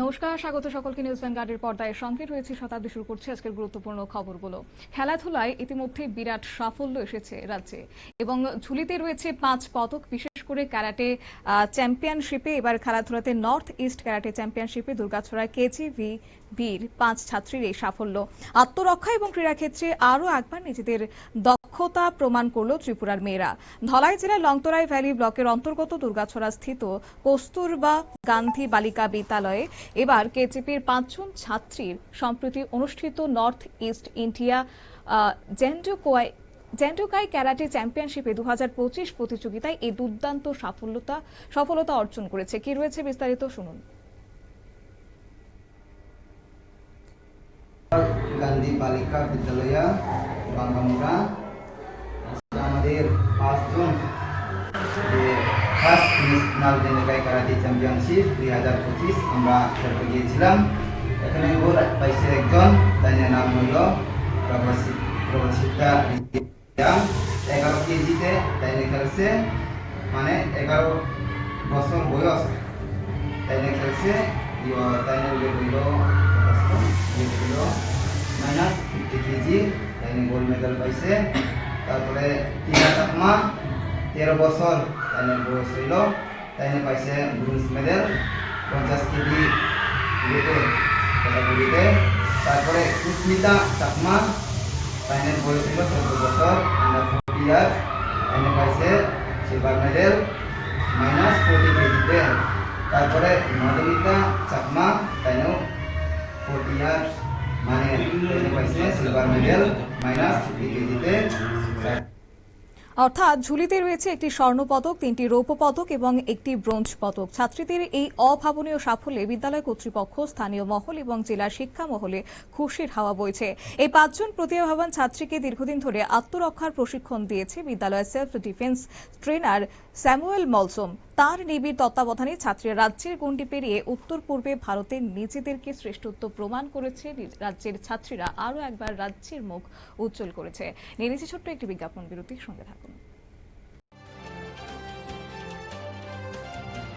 নমস্কার, স্বাগত সকলকে নিউজ ভ্যানগার্ডের পর্দায়। সঙ্গে রয়েছে শতাব্দী শুরু করছে আজকের গুরুত্বপূর্ণ খবরগুলো। খেলাধুলায় ইতিমধ্যে বিরাট সাফল্য এসেছে রাজ্যে। এবং ঝুলিতে রয়েছে পাঁচ পদক, বিশেষ করে ক্যারাটে চ্যাম্পিয়নশিপে। এবার খেলাধুলাতে নর্থ ইস্ট ক্যারাটে চ্যাম্পিয়নশিপে দুর্গাছড়ায় কেজিভি বীর পাঁচ ছাত্রীর এই সাফল্য। আত্মরক্ষা এবং ক্রীড়াক্ষেত্রে আরও একবার নিজেদের দক্ষতা প্রমাণ করল ত্রিপুরার মেয়েরা। ধলাই জেলার লংতরাই ভ্যালি ব্লকের অন্তর্গত দুর্গাছড়া স্থিত কস্তুরবা গান্ধী বালিকা বিদ্যালয়ে এবার কেজিপির পাঁচজন ছাত্রীর সম্প্রতি অনুষ্ঠিত নর্থ ইস্ট ইন্ডিয়া জেন্ডোকোয়াই, জেন্ডোকাই ক্যারাটে চ্যাম্পিয়নশিপে দু হাজার পঁচিশ প্রতিযোগিতায় এই দুর্দান্ত সাফল্যতা, সফলতা অর্জন করেছে। কি রয়েছে বিস্তারিত শুনুন। গান্ধী বালিকা বিদ্যালয়া বাঙ্গামুড়া যে ফার্স্ট ন্যাশনাল জেনেকাই কারাটি চ্যাম্পিয়নশিপ দুই হাজার পঁচিশ আমরা খেলতে গিয়েছিলাম। এখানে গোল পাইছে একজন তাই নাম হইল প্রবসিতা এগারো কেজিতে তাই খেলছে। মানে এগারো বছর বয়স তাই খেলছে। তাই হইল মাইনাস ফিফটি কেজি তাই গোল্ড মেডেল পাইছে। তারপরে চাকমা তেরো বছর তাই বয়স হইল তাই পাইছে ব্রোঞ্জ মেডেল পঞ্চাশ কেজি ক্যাটাগরিতে তারপরে সুস্মিতা চাকমা তাইনের বয়স হইল চোদ্দ বছর আন্ডার ফোর্টি তাইনে পাইছে সিলভার মেডেল মাইনাস ফোর্টি কেজিতে। তারপরে মাধবিতা চাকমা তাইনেও ফোর্টি ইয়ার মানে পাইছে সিলভার মেডেল মাইনাস ফিফটি কেজিতে। অর্থাৎ ঝুলিতে রয়েছে একটি স্বর্ণপদক, তিনটি রৌপ্য পদক এবং একটি ব্রোঞ্জ পদক ছাত্রীদের এই অভাবনীয় সাফল্যে বিদ্যালয় কর্তৃপক্ষ, স্থানীয় মহল এবং জেলা শিক্ষা মহলে খুশির হাওয়া বইছে। এই পাঁচজন প্রতিভাবান ছাত্রীকে দীর্ঘদিন ধরে আত্মরক্ষার প্রশিক্ষণ দিয়েছে বিদ্যালয়ের self defence trainer Samuel Molsom. তার নিবিড় তত্ত্বাবধানে ছাত্রীরা রাজ্যের গণ্ডি পেরিয়ে উত্তর পূর্বে ভারতের নিজেদেরকে শ্রেষ্ঠত্ব প্রমাণ করেছে। রাজ্যের ছাত্রীরা আরও একবার রাজ্যের মুখ উজ্জ্বল করেছে। নিয়ে ছোট্ট একটি বিজ্ঞাপন বিরতির সঙ্গে থাকুন।